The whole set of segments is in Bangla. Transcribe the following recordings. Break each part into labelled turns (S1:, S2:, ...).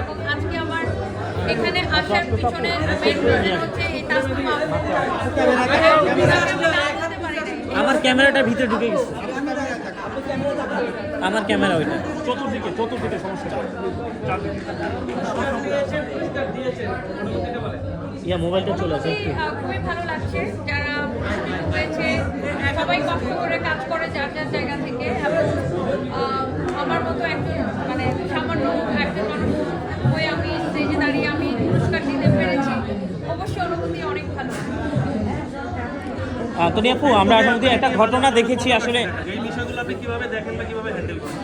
S1: এবং আজকে আমার এখানে আসার পিছনে মেন রিজন হচ্ছে এই।
S2: আমার ক্যামেরাটা ভিতরে ঢুকে গেছে। আমার ক্যামেরা ওইটা।
S3: চতুর্দিকে চতুর্দিকে সমস্যা
S2: ইয়া মোবাইলটা চলে আসে।
S1: খুবই, খুবই ভালো লাগছে। যারা হয়েছে সবাই কষ্ট করে কাজ করে যার যার জায়গা থেকে
S2: তনি আপু আমরা আসলে একটা ঘটনা দেখেছি আসলে।
S3: এই বিষয়গুলো আপনি কীভাবে দেখেন বা কীভাবে হ্যান্ডেল করেন?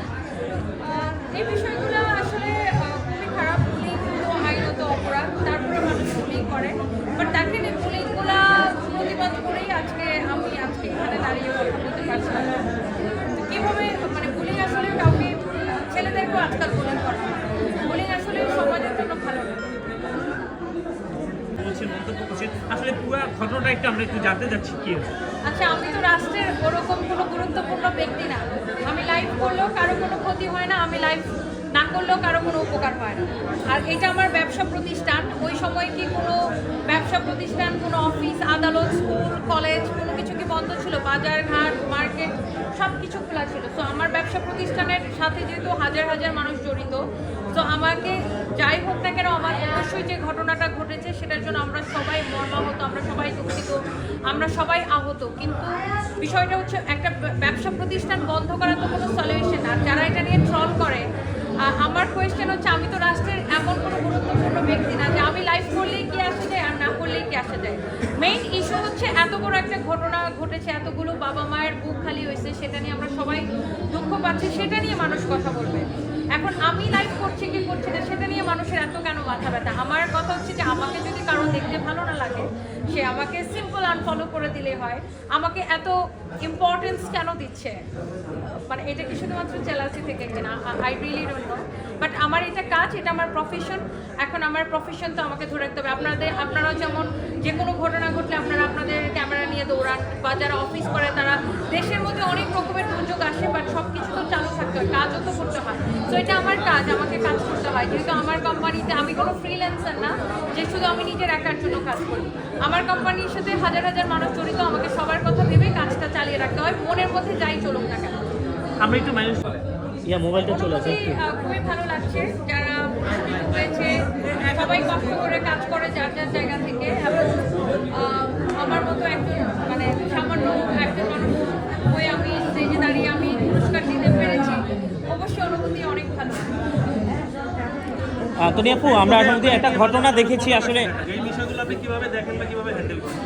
S1: এই বিষয়গুলো আসলে আহ, খুবই খারাপ বুলিং তো আইনত অপরাধ তারপরে মানুষ বুলিং করে বাট দেখেন এই বুলিংগুলো প্রতিবাদ করেই আজকে আমি আজকে এখানে দাঁড়িয়ে কথা বলতে পারছিলাম তো কীভাবে মানে বুলিং আসলে কাউকে ছেলেদেরকেও আজকাল বুলিং করা বুলিং আসলে সমাজের জন্য ভালো না
S3: বলছেন মন্তব্য করছেন। আসলে পুরো ঘটনাটা একটু আমরা একটু জানতে চাচ্ছি, কি?
S1: আচ্ছা আমি তো রাষ্ট্রের ওরকম কোনো গুরুত্বপূর্ণ ব্যক্তি না। আমি লাইভ করলেও কারও কোনো ক্ষতি হয় না, আমি লাইভ না করলেও কারও কোনো উপকার হয় না। আর এটা আমার ব্যবসা প্রতিষ্ঠান, ওই সময় কি কোনো ব্যবসা প্রতিষ্ঠান, কোনো অফিস আদালত, স্কুল কলেজ কোনো কিছু কি বন্ধ ছিল? বাজার, ঘাট মার্কেট সব কিছু খোলা ছিল। তো আমার ব্যবসা প্রতিষ্ঠানের সাথে যেহেতু হাজার হাজার মানুষ জড়িত তো আমাকে যাই হোক না কেন, আমার অবশ্যই যে ঘটনাটা ঘটেছে সেটার জন্য আমরা সবাই মর্মাহত, আমরা সবাই দুঃখিত, আমরা সবাই আহত। কিন্তু বিষয়টা হচ্ছে একটা ব্যবসা প্রতিষ্ঠান বন্ধ করা তো কোনো সলিউশন আর যারা এটা নিয়ে ট্রল করে আমার কোয়েশ্চেন হচ্ছে আমি তো রাষ্ট্রের এমন কোনো গুরুত্বপূর্ণ ব্যক্তি না যে আমি লাইভ করলেই কি আসা যায় আর না করলেই কি আসা যায়। মেইন ইস্যু হচ্ছে এত বড় একটা ঘটনা ঘটেছে, এতগুলো বাবা মায়ের বুক খালি হয়েছে, সেটা নিয়ে আমরা সবাই দুঃখ পাচ্ছি, সেটা নিয়ে মানুষ কথা বলবে। এখন আমি লাইভ করছি, কি করছি না, সেটা নিয়ে মানুষের এত কেন মাথা ব্যথা? আমার কথা হচ্ছে যে আমাকে যদি কারও দেখতে ভালো না লাগে। সে আমাকে সিম্পল আনফলো করে দিলে হয়। আমাকে এত ইম্পর্টেন্স কেন দিচ্ছে? মানে এটা কি শুধুমাত্র চেলাসি থেকে কিনা I really don't know but আমার এটা কাজ, এটা আমার প্রফেশন এখন আমার প্রফেশন তো আমাকে ধরে রাখতে হবে। আপনাদের, আপনারাও যেমন যে কোনো ঘটনা ঘটলে আপনারা আপনাদের ক্যামেরা নিয়ে দৌড়ান বা যারা অফিস করে, তারা দেশের মধ্যে অনেক রকমের দুর্যোগ আসে বাট হয় কাজও তো করতে হয়। তো এটা আমার কাজ আমাকে কাজ করতে হয়। যেহেতু আমার কোম্পানিতে আমি কোনো ফ্রিল্যান্সার না যে শুধু আমি নিজের একার জন্য কাজ করি। আমার কোম্পানির সাথে হাজার হাজার মানুষ জড়িত আমাকে সবার কথা ভেবে কাজটা চালিয়ে রাখতে হয়। মনের মধ্যে যাই চলুক না কেন।
S3: আমরা একটু ম্যানেজ
S2: ইয়া মোবাইলটা চলে আসে
S1: খুবই ভালো লাগছে। যারা হয়েছে সবাই কষ্ট করে কাজ করে যার যার জায়গা
S2: নিয়ে আপু, আমরা আসলে একটা ঘটনা দেখেছি, আসলে
S3: এই বিষয়গুলো আপনি কীভাবে দেখেন বা কীভাবে হ্যান্ডেল করেন?